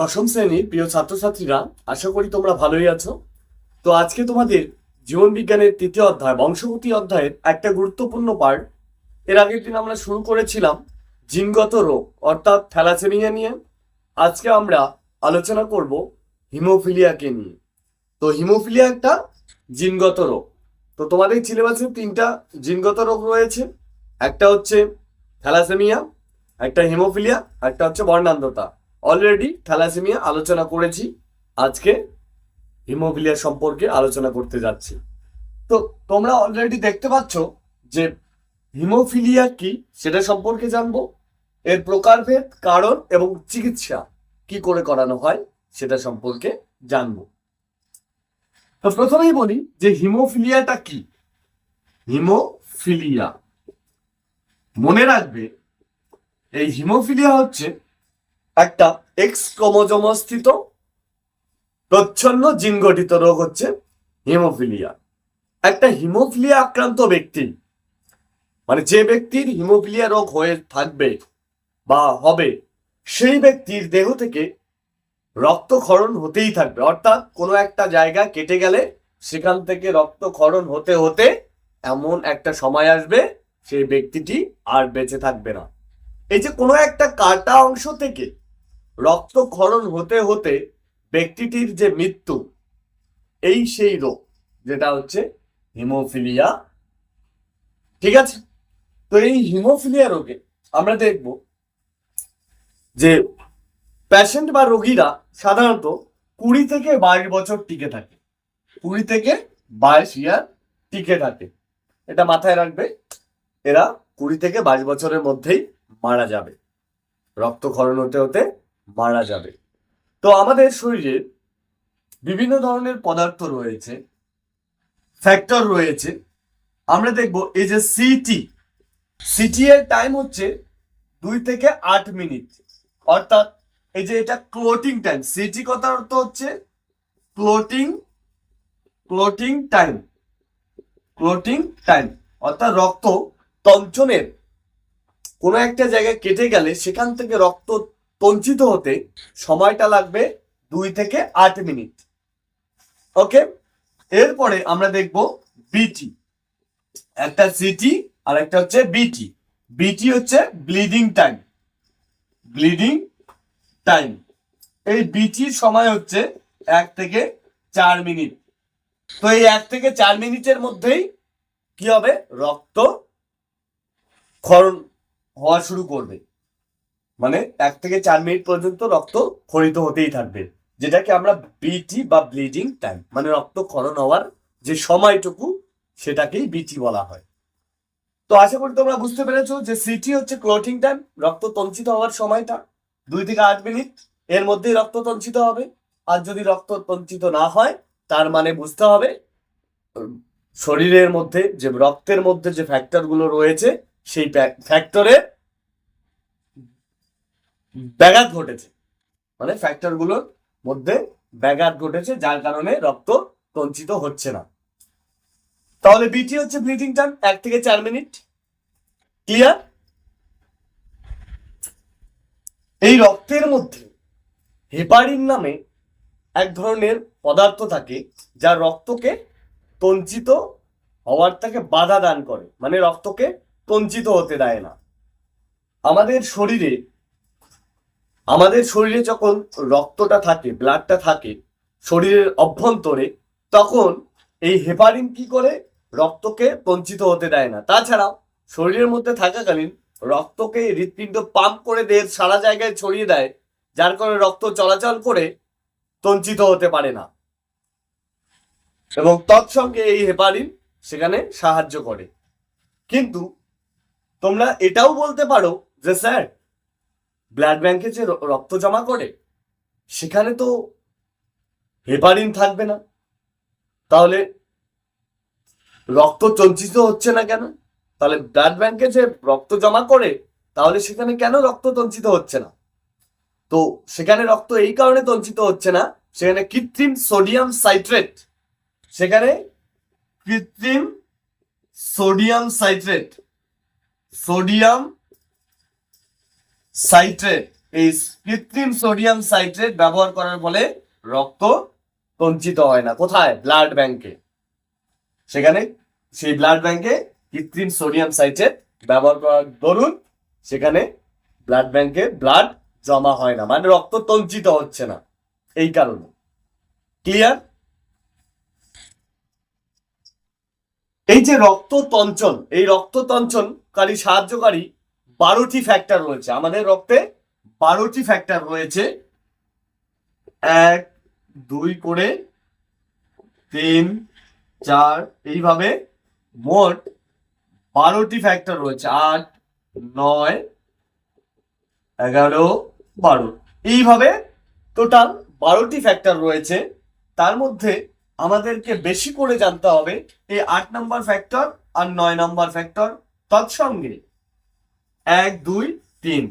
দশম শ্রেণির প্রিয় ছাত্রছাত্রীরা, আশা করি তোমরা ভালোই আছো। তো আজকে তোমাদের জীবন বিজ্ঞানের তৃতীয় অধ্যায়, বংশগতি অধ্যায়ের একটা গুরুত্বপূর্ণ পার্ট এর আগের দিন আমরা শুরু করেছিলাম জিনগত রোগ, অর্থাৎ থ্যালাসেমিয়া নিয়ে। আজকে আমরা আলোচনা করব হিমোফিলিয়াকে নিয়ে। তো হিমোফিলিয়া একটা জিনগত রোগ। তো তোমাদের সিলেবাসে তিনটা জিনগত রোগ রয়েছে। একটা হচ্ছে থ্যালাসেমিয়া, একটা হিমোফিলিয়া, একটা হচ্ছে বর্ণান্ধতা। অলরেডি থ্যালাসেমিয়া আলোচনা করেছি। আজকে হিমোফিলিয়া সম্পর্কে আলোচনা করতে যাচ্ছি। তো তোমরা অলরেডি দেখতে পাচ্ছ যে হিমোফিলিয়া কি সেটা সম্পর্কে জানব। এর প্রকারভেদ, কারণ এবং চিকিৎসা কি করে করানো হয় সেটা সম্পর্কে জানব। তো প্রথমেই বলি যে হিমোফিলিয়াটা কি? হিমোফিলিয়া মনে রাখবে, এই হিমোফিলিয়া হচ্ছে একটা এক্স ক্রোমোজোমস্থিত প্রচ্ছন্ন জিন গঠিত রোগ হচ্ছে হিমোফিলিয়া। একটা হিমোফিলিয়া আক্রান্ত ব্যক্তি মানে যে ব্যক্তির হিমোফিলিয়া রোগ হয়ে থাকবে বা হবে, সেই ব্যক্তির দেহ থেকে রক্তক্ষরণ হতেই থাকবে। অর্থাৎ কোনো একটা জায়গা কেটে গেলে সেখান থেকে রক্তক্ষরণ হতে হতে এমন একটা সময় আসবে সেই ব্যক্তিটি আর বেঁচে থাকবে না। এই যে কোনো একটা কাটা অংশ থেকে রক্তক্ষরণ হতে হতে ব্যক্তিটির যে মৃত্যু, এই সেই রোগ, যেটা হচ্ছে হিমোফিলিয়া। ঠিক আছে? তো এই হিমোফিলিয়া রোগে আমরা দেখব যে প্যাশেন্ট বা রোগীরা সাধারণত কুড়ি থেকে বাইশ বছর টিকে থাকে। কুড়ি থেকে বাইশ ইয়ার টিকে থাকে। এটা মাথায় রাখবে, এরা কুড়ি থেকে বাইশ বছরের মধ্যেই মারা যাবে। রক্তক্ষরণ হতে হতে মারা যাবে। তো আমাদের শরীরে বিভিন্ন ধরনের পদার্থ রয়েছে ফ্যাক্টর রয়েছে। আমরা দেখব এই যে সিটি সিটি এর টাইম হচ্ছে দুই থেকে আট মিনিট। অর্থাৎ এই যে এটা ক্লোটিং টাইম সিটি কথার অর্থ হচ্ছে clotting clotting time clotting time অর্থাৎ রক্ত তঞ্চনের কোনো একটা জায়গায় কেটে গেলে সেখান থেকে রক্ত তঞ্চিত হতে সময়টা লাগবে দুই থেকে আট মিনিট। ওকে? এরপরে আমরা দেখব বিটি একটা সিটি আর একটা হচ্ছে বিটি বিটি হচ্ছে ব্লিডিং টাইম ব্লিডিং টাইম এই বিটির সময় হচ্ছে এক থেকে চার মিনিট। তো এই এক থেকে চার মিনিটের মধ্যেই কি হবে? রক্ত ক্ষরণ হওয়া শুরু করবে। মানে এক থেকে চার মিনিট পর্যন্ত রক্ত ক্ষরিত হতেই থাকবে, যেটাকে আমরা বিটি বা ব্লিডিং টাইম মানে রক্ত ক্ষরণ হওয়ার যে সময়টুকু সেটাকেই বিটি বলা হয়। তো আশা করি তোমরা বুঝতে পেরেছ যে সিটি হচ্ছে ক্লোটিং টাইম রক্ত তঞ্চিত হওয়ার সময়টা। দুই থেকে আট মিনিট এর মধ্যেই রক্ত তঞ্চিত হবে। আর যদি রক্ত তঞ্চিত না হয়, তার মানে বুঝতে হবে শরীরের মধ্যে যে রক্তের মধ্যে যে ফ্যাক্টরগুলো রয়েছে, সেই ফ্যাক্টরের ব্যাঘাত ঘটেছে। মানে ফ্যাক্টরগুলোর মধ্যে ব্যাঘাত ঘটেছে, যার কারণে রক্ত তঞ্চিত হচ্ছে না। তাহলে বিটি হচ্ছে ব্লিডিং টাইম এক থেকে চার মিনিট। ক্লিয়ার এই রক্তের মধ্যে হেপারিন নামে এক ধরনের পদার্থ থাকে, যা রক্তকে তঞ্চিত হওয়ার থেকে বাধা দান করে। মানে রক্তকে তঞ্চিত হতে দেয় না। আমাদের শরীরে আমাদের শরীরে যখন রক্তটা থাকে ব্লাডটা থাকে, শরীরের অভ্যন্তরে, তখন এই হেপারিন কি করে? রক্তকে তঞ্চিত হতে দেয় না। তাছাড়াও শরীরের মধ্যে থাকাকালীন রক্তকে হৃৎপিণ্ড পাম্প করে দেহের সারা জায়গায় ছড়িয়ে দেয়, যার কারণে রক্ত চলাচল করে তঞ্চিত হতে পারে না। এবং তৎসঙ্গে এই হেপারিন সেখানে সাহায্য করে। কিন্তু তোমরা এটাও বলতে পারো যে, স্যার ব্লাড ব্যাংকে যে রক্ত জমা করে, সেখানে তো হেপারিন থাকবে না। তাহলে রক্ত তঞ্চিত হচ্ছে না কেন? তাহলে ব্লাড ব্যাংকে যে রক্ত জমা করে, তাহলে সেখানে কেন রক্ত তঞ্চিত হচ্ছে না? তো সেখানে রক্ত এই কারণে তঞ্চিত হচ্ছে না, সেখানে কৃত্রিম সোডিয়াম সাইট্রেট সেখানে কৃত্রিম সোডিয়াম সাইট্রেট সোডিয়াম সাইট্রেট এই কৃত্রিম সোডিয়াম সাইট্রেট ব্যবহার করার ফলে রক্ত সঞ্চিত হয় না। কোথায়? ব্লাড ব্যাংকে সেখানে সেই ব্লাড ব্যাংকে কৃত্রিম সোডিয়াম সাইট্রেট ব্যবহার করার দরুন সেখানে ব্লাড ব্যাংকে ব্লাড জমা হয় না। মানে রক্ত তঞ্চিত হচ্ছে না। এই কারণে। ক্লিয়ার এই যে রক্ত তঞ্চন এই রক্ত তঞ্চনকারী সাহায্যকারী বারোটি ফ্যাক্টর রয়েছে। আমাদের রক্তে বারোটি ফ্যাক্টর রয়েছে। এক, দুই করে তিন, চার, এইভাবে মোট বারোটি ফ্যাক্টর রয়েছে। আট, নয়, এগারো, বারো। এইভাবে টোটাল বারোটি ফ্যাক্টর রয়েছে। তার মধ্যে আমাদেরকে বেশি করে জানতে হবে, এই আট নম্বর ফ্যাক্টর আর নয় নম্বর ফ্যাক্টর তৎসঙ্গে এক, দুই, তিন।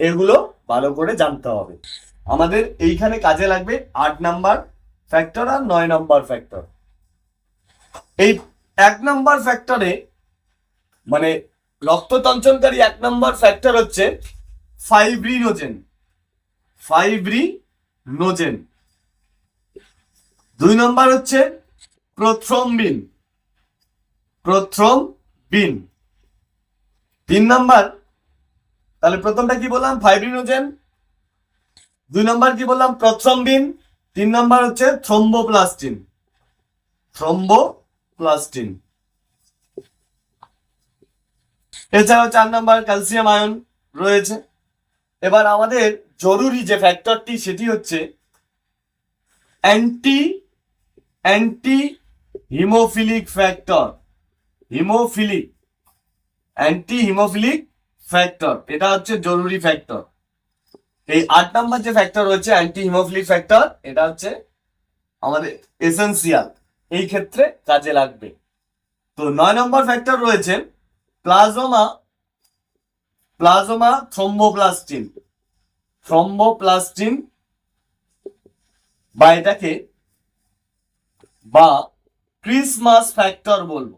এগুলো ভালো করে জানতে হবে। আমাদের এইখানে কাজে লাগবে আট নাম্বার ফ্যাক্টর আর নয় নাম্বার ফ্যাক্টর এই এক নাম্বার ফ্যাক্টরে মানে রক্ততঞ্চনকারী এক নাম্বার ফ্যাক্টর হচ্ছে ফাইব্রিনোজেন ফাইব্রিনোজেন দুই নম্বর হচ্ছে প্রথ্রম্বিন প্রথ্রম্বিন তিন নাম্বার তাহলে প্রথমটা কি বললাম? ফাইব্রিনোজেন দুই নম্বর কি বললাম? প্রথ্রম্বিন তিন নম্বর হচ্ছে থ্রম্বোপ্লাস্টিন থ্রম্বোপ্লাস্টিন এছাড়াও চার নম্বর ক্যালসিয়াম আয়ন রয়েছে। এবার আমাদের জরুরি যে ফ্যাক্টরটি সেটি হচ্ছে anti anti haemophilic factor haemophilic anti haemophilic factor এটা হচ্ছে জরুরি ফ্যাক্টর এই আট নাম্বার যে ফ্যাক্টর রয়েছে অ্যান্টি হিমোফিলিক ফ্যাক্টর এটা হচ্ছে আমাদের এসেন্সিয়াল এই ক্ষেত্রে কাজে লাগবে। তো নয় নম্বর ফ্যাক্টর রয়েছে প্লাজমা প্লাজমা থ্রম্বোপ্লাস্টিন থ্রম্বোপ্লাস্টিন বা এটাকে বা ক্রিসমাস ফ্যাক্টর বলব।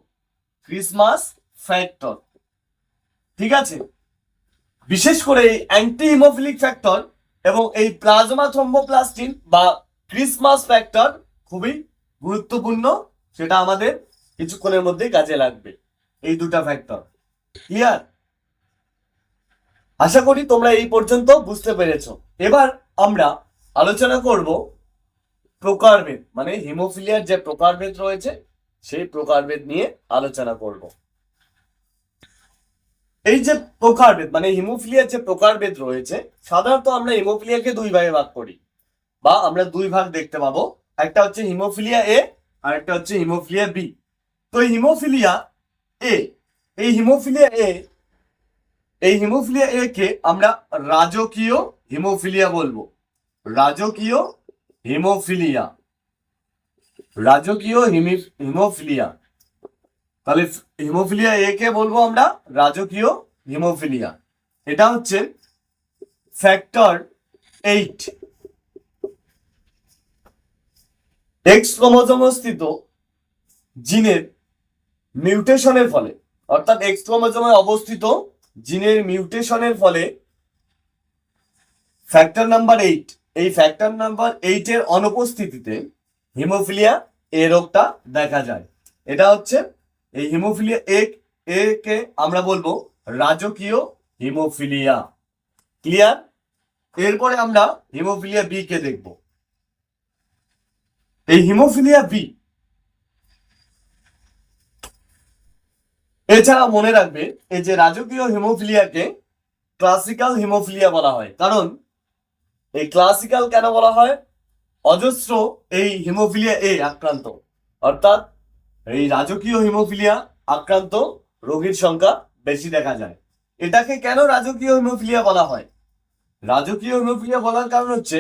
ক্রিসমাস ফ্যাক্টর ঠিক আছে? বিশেষ করে এই অ্যান্টি হিমোফিলিক ফ্যাক্টর এবং এই প্লাজমা থ্রম্বোপ্লাস্টিন বা ক্রিসমাস ফ্যাক্টর খুবই গুরুত্বপূর্ণ, সেটা আমাদের কিছুক্ষণের মধ্যেই কাজে লাগবে। এই দুটা ফ্যাক্টর ক্লিয়ার আশা করি তোমরা এই পর্যন্ত বুঝতে পেরেছ। এবার আমরা আলোচনা করব প্রকারভেদ মানে হিমোফিলিয়ার যে প্রকারভেদ রয়েছে, সেই প্রকারভেদ নিয়ে আলোচনা করব। এই যে প্রকারভেদ মানে হিমোফিলিয়ার যে প্রকারভেদ রয়েছে, সাধারণত আমরা হিমোফিলিয়াকে দুই ভাগে ভাগ করি। বা আমরা দুই ভাগ দেখতে পাবো। একটা হচ্ছে হিমোফিলিয়া এ, আর একটা হচ্ছে হিমোফিলিয়া বি। তো হিমোফিলিয়া এ, এই হিমোফিলিয়া এ, এই হিমোফিলিয়া এ কে আমরা রাজকীয় হিমোফিলিয়া বলব। রাজকীয় হিমোফিলিয়া। রাজকীয় হিমি- হিমোফিলিয়া। তাহলে হিমোফিলিয়া এ কে বলব আমরা? রাজকীয় হিমোফিলিয়া। এটা হচ্ছে ফ্যাক্টর এইট এক্স ক্রোমোজোমস্থিত জিনের মিউটেশনের ফলে, অর্থাৎ এক্স ক্রোমোজোমে অবস্থিত জিনের মিউটেশনের ফলে ফ্যাক্টর নাম্বার এইট এই ফ্যাক্টর নাম্বার এইট এর অনুপস্থিতিতে হিমোফিলিয়া এ রোগটা দেখা যায়। এটা হচ্ছে এই হিমোফিলিয়া, এ এ, কে আমরা বলব রাজকীয় হিমোফিলিয়া। ক্লিয়ার এরপরে আমরা হিমোফিলিয়া বি কে দেখব। এই হিমোফিলিয়া বি এছাড়া মনে রাখবে, এই যে রাজকীয় হিমোফিলিয়াকে ক্লাসিক্যাল হিমোফিলিয়া বলা হয়। কারণ এই ক্লাসিক্যাল কেন বলা হয়? অজস্র এই হিমোফিলিয়া এ আক্রান্ত। অর্থাৎ এই রাজকীয় হিমোফিলিয়া আক্রান্ত রোগীর সংখ্যা বেশি দেখা যায়। এটাকে কেন রাজকীয় হিমোফিলিয়া বলা হয়? রাজকীয় হিমোফিলিয়া বলার কারণ হচ্ছে,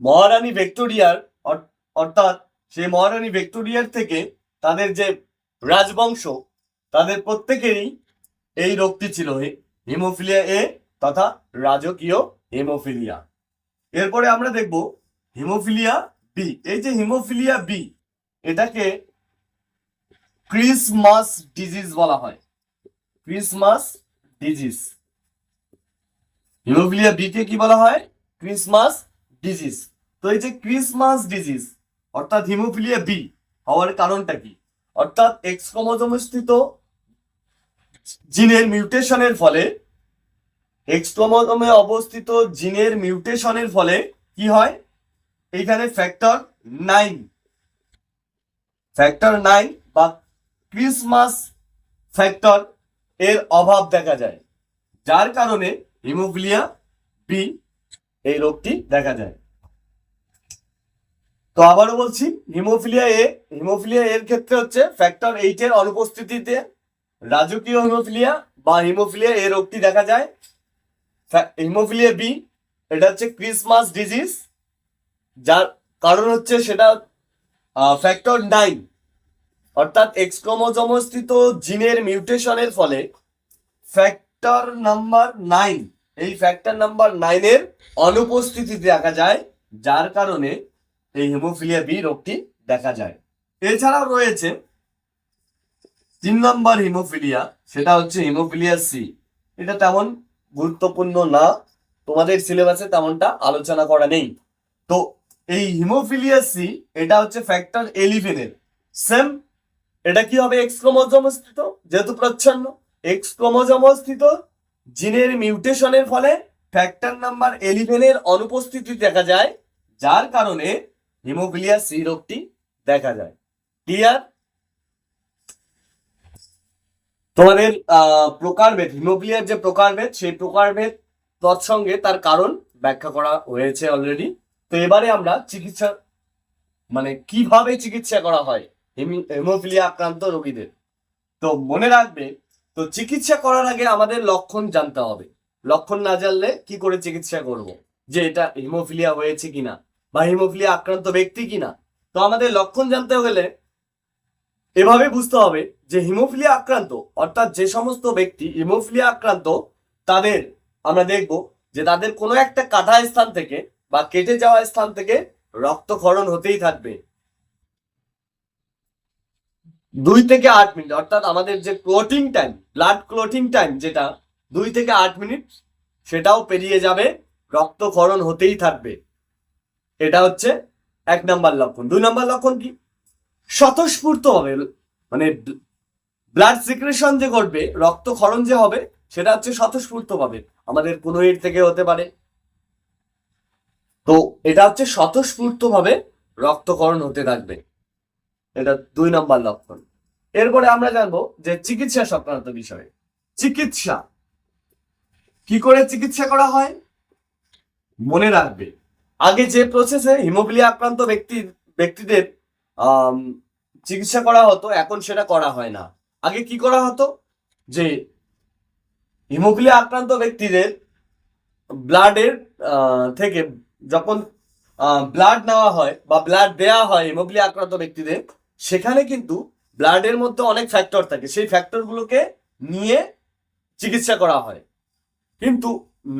মহারানী ভিক্টোরিয়ার অর্থাৎ সেই মহারানী ভিক্টোরিয়ার থেকে তাদের যে রাজবংশ, তাদের প্রত্যেকেরই এই রোগটি ছিল হিমোফিলিয়া এ তথা রাজকীয় হিমোফিলিয়া। এরপরে আমরা দেখব হিমোফিলিয়া বি। এই যে হিমোফিলিয়া বি, এটাকে ক্রিসমাস ডিজিজ বলা হয়। Christmas disease. হিমোফিলিয়া বি কে বলা হয়? Christmas disease. তো এই যে ক্রিসমাস ডিজিজ, অর্থাৎ হিমোফিলিয়া বি, হওয়ার কারণটা কি? অর্থাৎ এক্স ক্রোমোজোমস্থিত জিনের মিউটেশনের ফলে এক্স ক্রোমোজোমে অবস্থিত জিনের মিউটেশনের ফলে কি হয়? এইখানে ফ্যাক্টর নাইন। ফ্যাক্টর নাইন বা ক্রিসমাস ফ্যাক্টর এর অভাব দেখা যায়। যার কারণে হিমোফিলিয়া বি এই রোগটি দেখা যায়। তো আবারও বলছি হিমোফিলিয়া এ হিমোফিলিয়া এর ক্ষেত্রে হচ্ছে ফ্যাক্টর এইট এর অনুপস্থিতিতে রাজকীয় হিমোফিলিয়া বা হিমোফিলিয়া এই রোগটি দেখা যায়। হিমোফিলিয়া বি এটা হচ্ছে ক্রিসমাস ডিজিজ যার কারণ হচ্ছে সেটা ফ্যাক্টর নাইন অর্থাৎ এক্স জিনের মিউটেশনের ফলে ফ্যাক্টর নাম্বার নাইন এই ফ্যাক্টর নাম্বার নাইনের অনুপস্থিতি দেখা যায়, যার কারণে এই হিমোফিলিয়া বি রোগটি দেখা যায়। এছাড়াও রয়েছে তিন নম্বর হিমোফিলিয়া সেটা হচ্ছে হিমোফিলিয়া সি এটা তেমন গুরুত্বপূর্ণ না, তোমাদের সিলেবাসে তেমনটা আলোচনা করা নেই। তো এই হিমোফিলিয়া সি এটা হচ্ছে ফ্যাক্টর এলিভেনের সেম এটা কি হবে এক্স ক্রোমোজোম স্থিত যেহেতু প্রচ্ছন্ন। এক্স ক্রোমোজোম স্থিত জিনের মিউটেশনের ফলে ফ্যাক্টর নাম্বার এলিভেনের অনুপস্থিতি দেখা যায়, যার কারণে হিমোফিলিয়া সি রোগটি দেখা যায়। ক্লিয়ার তোমাদের প্রকারভেদ হিমোফিলিয়ার যে প্রকারভেদ, সেই প্রকারভেদ তৎসঙ্গে তার কারণ ব্যাখ্যা করা হয়েছে অলরেডি তো এবারে আমরা চিকিৎসা মানে কীভাবে চিকিৎসা করা হয়? হিমোফিলিয়া আক্রান্ত রোগীদের। তো মনে রাখবে, তো চিকিৎসা করার আগে আমাদের লক্ষণ জানতে হবে। লক্ষণ না জানলে কি করে চিকিৎসা করব? যে এটা হিমোফিলিয়া হয়েছে কিনা বা হিমোফিলিয়া আক্রান্ত ব্যক্তি কিনা? তো আমাদের লক্ষণ জানতে গেলে এভাবে বুঝতে হবে যে হিমোফিলিয়া আক্রান্ত, অর্থাৎ যে সমস্ত ব্যক্তি হিমোফিলিয়া আক্রান্ত, তাদের আমরা দেখব যে তাদের কোনো একটা কাটা স্থান থেকে বা কেটে যাওয়া স্থান থেকে রক্তক্ষরণ হতেই থাকবে। দুই থেকে আট মিনিট, অর্থাৎ আমাদের যে clotting time blood clotting time যেটা, দুই থেকে আট মিনিট, সেটাও পেরিয়ে যাবে, রক্তক্ষরণ হতেই থাকবে। এটা হচ্ছে এক নাম্বার লক্ষণ। দুই নাম্বার লক্ষণ কি? স্বতঃস্ফূর্ত হবে মানে ব্লাড সিক্রেশন যে ঘটবে, রক্তক্ষরণ যে হবে, সেটা হচ্ছে স্বতঃস্ফূর্ত ভাবে আমাদের কোনো এর থেকে হতে পারে। তো এটা হচ্ছে স্বতঃস্ফূর্ত ভাবে রক্তক্ষরণ হতে থাকবে। এটা দুই নম্বর লক্ষণ। এরপরে আমরা জানব যে চিকিৎসা সংক্রান্ত বিষয়ে। চিকিৎসা। কি করে চিকিৎসা করা হয়? মনে রাখবে। আগে যে প্রসেসে হিমোফিলিয়া আক্রান্ত ব্যক্তি, ব্যক্তিদের চিকিৎসা করা হতো, এখন সেটা করা হয় না। আগে কি করা হতো? যে হিমোফিলিয়া আক্রান্ত ব্যক্তিদের ব্লাডের থেকে যখন ব্লাড নেওয়া হয় বা ব্লাড দেওয়া হয় হিমোফিলিয়া আক্রান্ত ব্যক্তিদের সেখানে কিন্তু ব্লাডের মধ্যে অনেক ফ্যাক্টর থাকে। সেই ফ্যাক্টরগুলোকে নিয়ে চিকিৎসা করা হয়। কিন্তু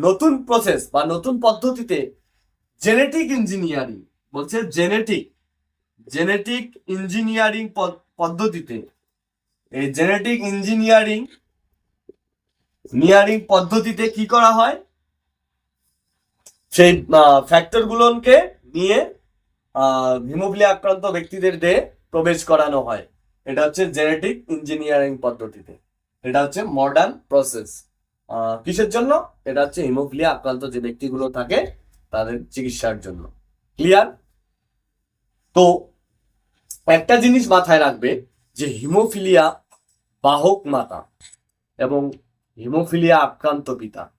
নতুন প্রসেস বা নতুন পদ্ধতিতে জেনেটিক ইঞ্জিনিয়ারিং বলছে জেনেটিক জেনেটিক ইঞ্জিনিয়ারিং পদ্ধতিতে এই জেনেটিক ইঞ্জিনিয়ারিং নিয়ারিং পদ্ধতিতে কি করা হয়? সেই ফ্যাক্টর গুলোকে নিয়ে হিমোফিলিয়া আক্রান্ত ব্যক্তিদের দেহে প্রবেশ করানো হয়। এটা হচ্ছে জেনেটিক ইঞ্জিনিয়ারিং পদ্ধতিতে। এটা হচ্ছে মডার্ন প্রসেস কিসের জন্য? এটা হচ্ছে হিমোফিলিয়া আক্রান্ত যে ব্যক্তিগুলো থাকে, তাদের চিকিৎসার জন্য। ক্লিয়ার তো, একটা জিনিস মাথায় রাখবে যে হিমোফিলিয়া বাহক মাতা এবং হিমোফিলিয়া আক্রান্ত পিতা।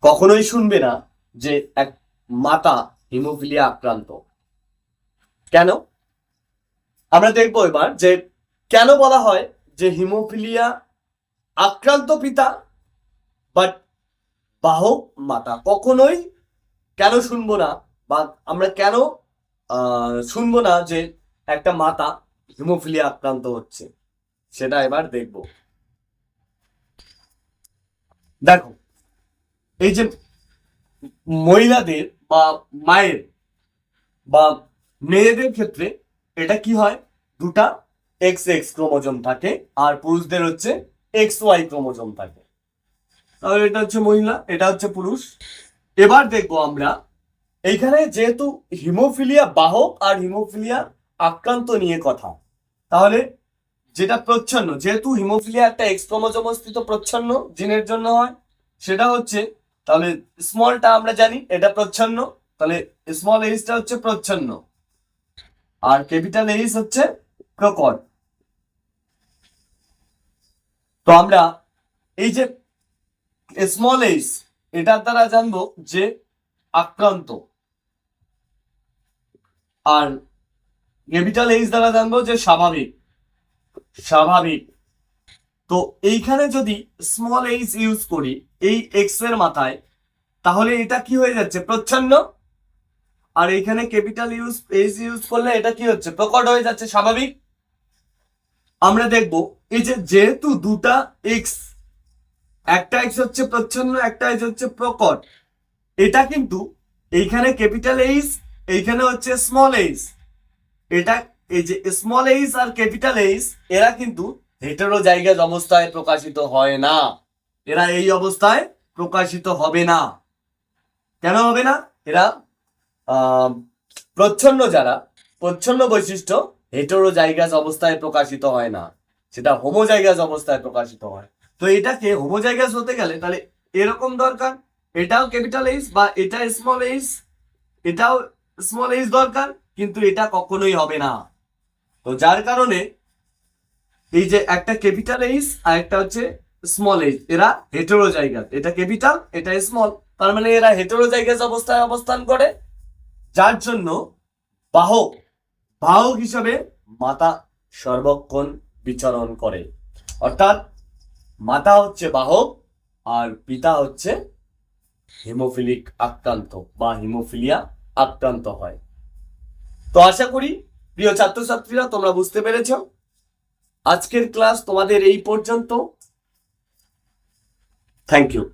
কখনোই শুনবে না যে এক মাতা হিমোফিলিয়া আক্রান্ত। কেন? আমরা দেখব এবার যে কেন বলা হয় যে হিমোফিলিয়া আক্রান্ত পিতা বাট বাহক মাতা। কখনোই কেন শুনব না, বা আমরা কেন শুনব না যে একটা মাতা হিমোফিলিয়া আক্রান্ত হচ্ছে? সেটা এবার দেখব। দেখো, এই যে মহিলাদের বা মায়ের বা মেয়েদের ক্ষেত্রে এটা কি হয়? দুটা এক্স এক্স ক্রোমোজোম থাকে আর পুরুষদের হচ্ছে এক্স ওয়াই ক্রোমোজোম থাকে। তাহলে এটা হচ্ছে মহিলা, এটা হচ্ছে পুরুষ। এবার দেখব আমরা, এইখানে যেহেতু হিমোফিলিয়া বাহক আর হিমোফিলিয়া আক্রান্ত নিয়ে কথা, তাহলে যেটা প্রচ্ছন্ন, যেহেতু হিমোফিলিয়া একটা এক্স ক্রোমোজোমস্থিত প্রচ্ছন্ন জিনের জন্য হয়, সেটা হচ্ছে, তাহলে স্মলটা আমরা জানি, এটা প্রচ্ছন্ন, তাহলে স্মল এইচটা হচ্ছে প্রচ্ছন্ন। আর ক্যাপিটাল এইচ হচ্ছে প্রকট তো আমরা এই যে স্মল এইচ এটার দ্বারা জানব যে আক্রান্ত। আর ক্যাপিটাল এইচ দ্বারা জানব যে স্বাভাবিক। স্বাভাবিক। তো এইখানে যদি স্মল এইচ ইউজ করি, এই এক্সের মাথায়, তাহলে এটা কি হয়ে যাচ্ছে? প্রচ্ছন্ন আর এইখানে ক্যাপিটাল ইউজ এইচ ইউজ করলে এটা কি হচ্ছে? প্রকট হয়ে যাচ্ছে, স্বাভাবিক? আমরা দেখব, এই যে যেহেতু দুটা এক্স একটা এক্স হচ্ছে প্রচ্ছন্ন, একটা এক্স হচ্ছে প্রকট, এটা কিন্তু এইখানে ক্যাপিটাল এইচ এইখানে হচ্ছে স্মল এইচ এটা এই যে স্মল এইচ আর ক্যাপিটাল এইচ এরা কিন্তু হেটেরো জায়গায় অবস্থায় প্রকাশিত হয় না, এরা এই অবস্থায় প্রকাশিত হবে না, কেন হবে না? এরা প্রচ্ছন্ন যারা, প্রচ্ছন্ন বৈশিষ্ট্য হেটেরো জায়গাজ অবস্থায় প্রকাশিত হয় না। সেটা হোমো হোমোজাইগাস অবস্থায় প্রকাশিত হয়। তো এটাকে হোমো হোমোজাইগাস হতে গেলে তাহলে এরকম দরকার? এটাও ক্যাপিটাল এইচ বা এটা স্মল এইস এটাও স্মল এইচ দরকার? কিন্তু এটা কখনোই হবে না। তো যার কারণে এই যে একটা ক্যাপিটাল এইচ আর একটা হচ্ছে স্মল এইচ এরা হেটেরো জায়গা এটা ক্যাপিটাল এটা স্মল তার মানে এরা হেটেরো জায়গাস অবস্থায় অবস্থান করে। যার জন্য বাহক বাহক হিসাবে মাতা সর্বক্ষণ বিচরণ করে। অর্থাৎ মাতা হচ্ছে বাহক আর পিতা হচ্ছে হিমোফিলিক আক্রান্ত বা হিমোফিলিয়া আক্রান্ত হয়। তো আশা করি প্রিয় ছাত্রছাত্রীরা তোমরা বুঝতে পেরেছ। আজকের ক্লাস তোমাদের এই পর্যন্ত। Thank you